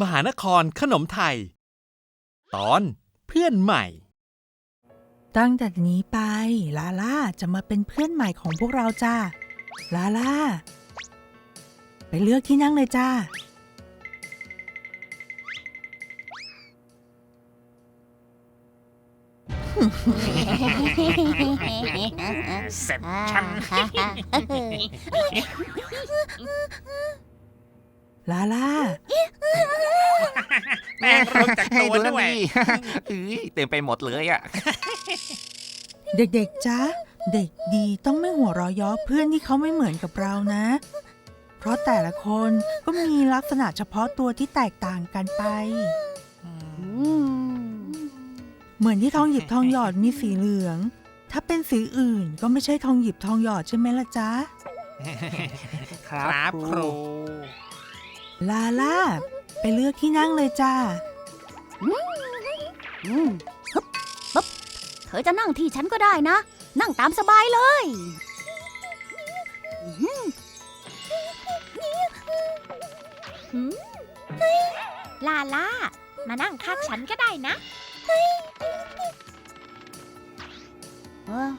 มหานครขนมไทย ตอนเพื่อนใหม่ ตั้งแต่นี้ไป ลาล่าจะมาเป็นเพื่อนใหม่ของพวกเราจ้าลาล่า ไปเลือกที่นั่งเลยจ้า เสร็จฉัน ลาล่า แม่งรู้จักให้ตัวดูนั่นด้วย ดิเอ้ยเต็มไปหมดเลยอะ เด็กๆจ้าเด็กดีต้องไม่หัวเราะเย้อเพื่อนที่เขาไม่เหมือนกับเรานะ เพราะแต่ละคนก็มีลักษณะเฉพาะตัวที่แตกต่างกันไป เหมือนที่ทองหยิบทองหยอดมีสีเหลือง ถ้าเป็นสีอื่นก็ไม่ใช่ทองหยิบทองหยอดใช่ไหมล่ะจ๊ะ ครับครู ลาล่า ไปเลือกที่นั่งเลยจ้า อืมฮึบปึ๊บเธอจะนั่งที่ฉันก็ได้นะ นั่งตามสบายเลยอืมอืมลาล่ามานั่งข้างฉันก็ได้นะเออ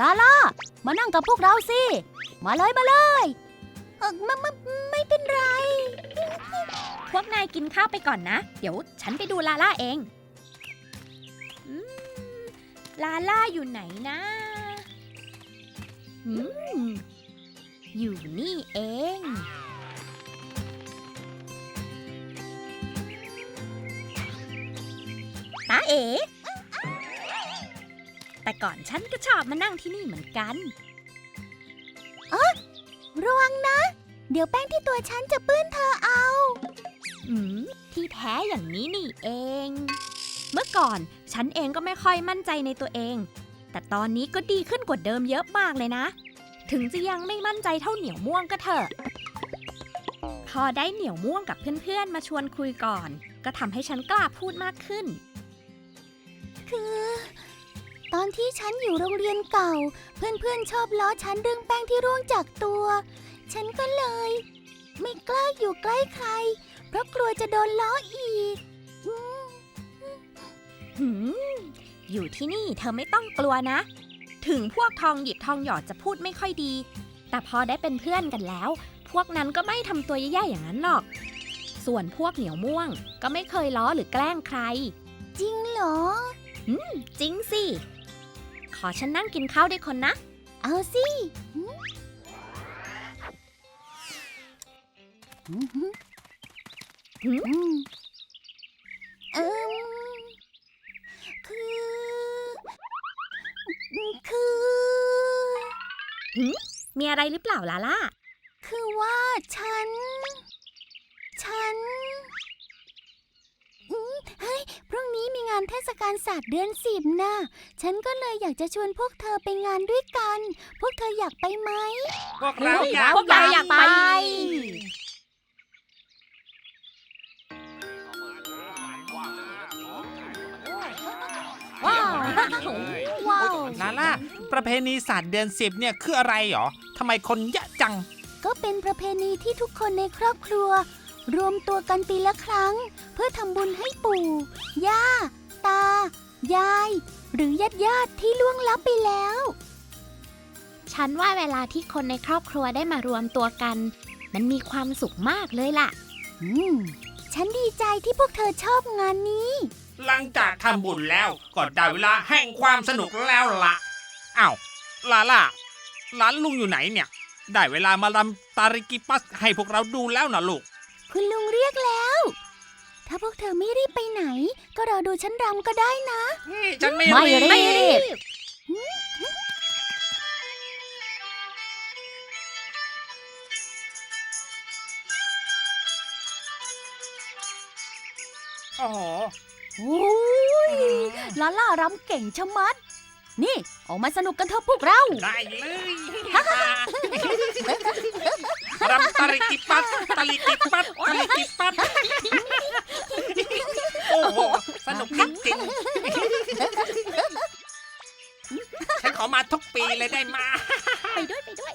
ลาล่ามานั่งกับพวกเราสิ มาเลยมาเลยเออไม่ไม่ไม่เป็นไร พวกนายกินข้าวไปก่อนนะ เดี๋ยวฉันไปดูลาล่าเองอมลาล่าอยู่ไหนนะอืมอยู่นี่เอง ตาเอ๋ แต่ก่อนฉันก็ชอบมานั่งที่นี่เหมือนกัน ระวังนะ เดี๋ยวแป้งที่ตัวฉันจะปื้นเธอเอา อืม ที่แท้อย่างนี้นี่เอง เมื่อก่อนฉันเองก็ไม่ค่อยมั่นใจในตัวเอง แต่ตอนนี้ก็ดีขึ้นกว่าเดิมเยอะมากเลยนะ ถึงจะยังไม่มั่นใจเท่าเหนียวม่วงก็เถอะ พอได้เหนียวม่วงกับเพื่อนๆ มาชวนคุยก่อน ก็ทำให้ฉันกล้าพูดมากขึ้น อนที่ฉันอยู่โรงเรียนเก่า เพื่อนๆชอบล้อฉันเรื่องแป้งที่ร่วงจากตัว ฉันก็เลย ไม่กล้าอยู่ใกล้ใคร เพราะกลัวจะโดนล้ออีกอืมหืมอยู่ที่นี่เธอไม่ต้องกลัวนะ ถึงพวกทองหยิบทองหยอดจะพูดไม่ค่อยดี แต่พอได้เป็นเพื่อนกันแล้ว พวกนั้นก็ไม่ทำตัวแย่ๆอย่างนั้นหรอก ส่วนพวกเหนียวม่วงก็ไม่เคยล้อหรือแกล้งใคร จริงเหรอจริงสิ ขอฉันนั่งกินข้าวด้วยคนนะ เอาสิ อืมอืมหืมอืมเอิมคือ คือ มีอะไรหรือเปล่าลาล่า คือว่าฉัน ฉันอืมเฮ้ย พรุ่งนี้ มีงานเทศกาลศาสตร์เดือนสิบนะฉันก็เลยอยากจะชวนพวกเธอไปงานด้วยกัน พวกเธออยากไปไหม พวกเราอยากพวกเราอยากไป ว้าวว้าวลาล่าประเพณีศาสตร์เดือนสิบเนี่ยคืออะไรหรอทำไมคนเยอะจัง ก็เป็นประเพณีที่ทุกคนในครอบครัว รวมตัวกันปีละครั้ง เพื่อทำบุญให้ปู่ ย่า ตา ยาย หรือญาติญาติๆที่ล่วงลับไปแล้ว ฉันว่าเวลาที่คนในครอบครัวได้มารวมตัวกัน มันมีความสุขมากเลยล่ะ อืม ฉันดีใจที่พวกเธอชอบงานนี้ หลังจากทำบุญแล้วก็ได้เวลาแห่งความสนุกแล้วละอ้าวลาล่าร้านลุงอยู่ไหนเนี่ย ได้เวลามาลำตาริกิปัสให้พวกเราดูแล้วนะลูก คุณลุงเรียกแล้ว ถ้าพวกเธอไม่รีบไปไหน ก็รอดูฉันรำก็ได้นะ ฉันไม่ไม่รีบรีบ โอ้โหโอ้ยลาล่ารำเก่งชะมัด นี่ ออกมาสนุกกันเถอะพวกเรา ได้เลย รำตะลิกิปัดตะลิกิปัดตะลิกิปัดโอ้โหสนุกจริงจริงฉันขอมาทุกปีเลยได้มา ไปด้วยไปด้วย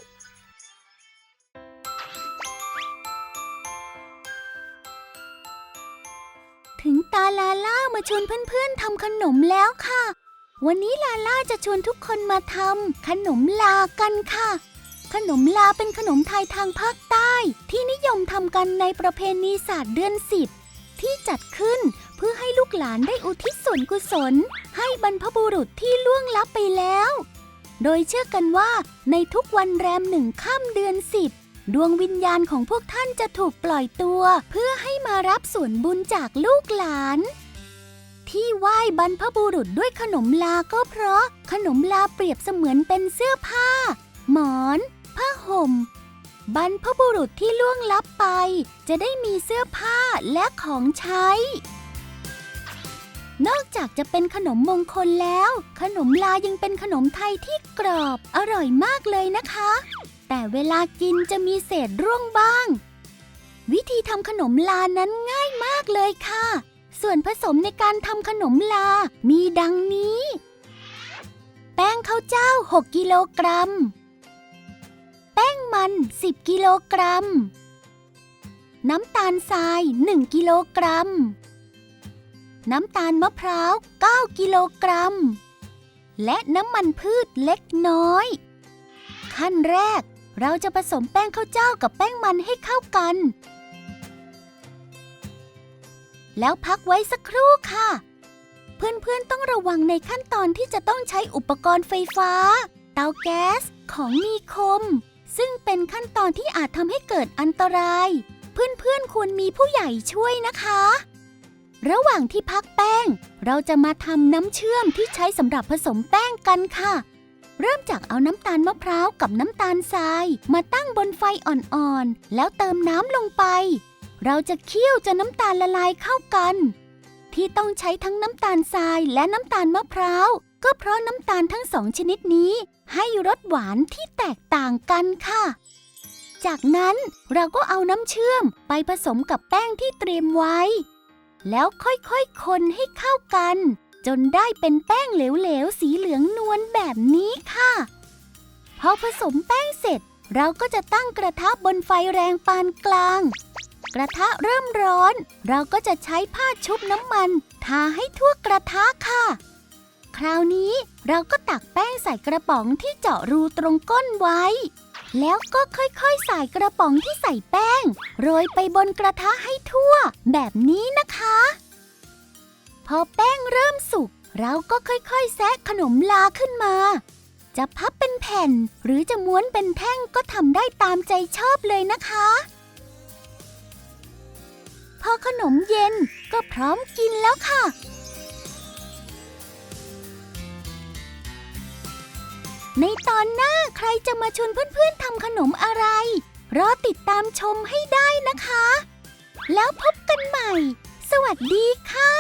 ถึงตาลาล่ามาชวนเพื่อนๆทำขนมแล้วค่ะ วันนี้ลาล่าจะชวนทุกคนมาทำขนมลากันค่ะ ขนมลาเป็นขนมไทยทางภาคใต้ ที่นิยมทำกันในประเพณีศาสตร์เดือนสิบที่จัดขึ้นเพื่อให้ลูกหลานได้อุทิศส่วนกุศล ให้บรรพบุรุษที่ล่วงลับไปแล้ว โดยเชื่อกันว่าในทุกวันแรมหนึ่งค่ำเดือนสิบดวงวิญญาณของพวกท่านจะถูกปล่อยตัว เพื่อให้มารับส่วนบุญจากลูกหลาน ที่ไหว้บรรพบุรุษด้วยขนมลาก็เพราะขนมลาเปรียบเสมือนเป็นเสื้อผ้า หมอน ผ้าห่ม บรรพบุรุษที่ล่วงลับไป จะได้มีเสื้อผ้าและของใช้ นอกจากจะเป็นขนมมงคลแล้ว ขนมลายังเป็นขนมไทยที่กรอบอร่อยมากเลยนะคะ แต่เวลากินจะมีเศษร่วงบ้าง วิธีทำขนมลานั้นง่ายมากเลยค่ะ ส่วนผสมในการทำขนมลามีดังนี้ แป้งข้าวเจ้า 6 กิโลกรัม้มัน 10 กิโลกรัม น้ำตาลทราย 1 กิโลกรัม น้ำตาลมะพร้าว 9 กิโลกรัม และน้ำมันพืชเล็กน้อย ขั้นแรกเราจะผสมแป้งข้าวเจ้ากับแป้งมันให้เข้ากัน แล้วพักไว้สักครู่ค่ะ เพื่อนๆต้องระวังในขั้นตอนที่จะต้องใช้อุปกรณ์ไฟฟ้า เตาแก๊ส ของมีคม ซึ่งเป็นขั้นตอนที่อาจทำให้เกิดอันตราย เพื่อนๆควรมีผู้ใหญ่ช่วยนะคะ ระหว่างที่พักแป้ง เราจะมาทำน้ำเชื่อมที่ใช้สำหรับผสมแป้งกันค่ะ เริ่มจากเอาน้ำตาลมะพร้าวกับน้ำตาลทราย มาตั้งบนไฟอ่อนๆ แล้วเติมน้ำลงไป เราจะเคี่ยวจนน้ำตาลละลายเข้ากัน ที่ต้องใช้ทั้งน้ำตาลทรายและน้ำตาลมะพร้าวก็เพราะน้ำตาลทั้งสองชนิดนี้ ให้รสหวานที่แตกต่างกันค่ะ จากนั้นเราก็เอาน้ำเชื่อมไปผสมกับแป้งที่เตรียมไว้ แล้วค่อยๆคนให้เข้ากัน จนได้เป็นแป้งเหลวๆ สีเหลืองนวลแบบนี้ค่ะ พอผสมแป้งเสร็จ เราก็จะตั้งกระทะบนไฟแรงปานกลาง กระทะเริ่มร้อน เราก็จะใช้ผ้าชุบน้ำมัน ทาให้ทั่วกระทะค่ะ ราวนี้เราก็ตักแป้งใส่กระป๋องที่เจาะรูตรงก้นไว้ แล้วก็ค่อยๆใส่กระป๋องที่ใส่แป้ง โรยไปบนกระทะให้ทั่ว แบบนี้นะคะ พอแป้งเริ่มสุก เราก็ค่อยๆแซะขนมลาขึ้นมา จะพับเป็นแผ่น หรือจะม้วนเป็นแท่งก็ทำได้ตามใจชอบเลยนะคะ พอขนมเย็นก็พร้อมกินแล้วค่ะ ในตอนหน้าใครจะมาชวนเพื่อนๆทำขนมอะไร รอติดตามชมให้ได้นะคะ แล้วพบกันใหม่ สวัสดีค่ะ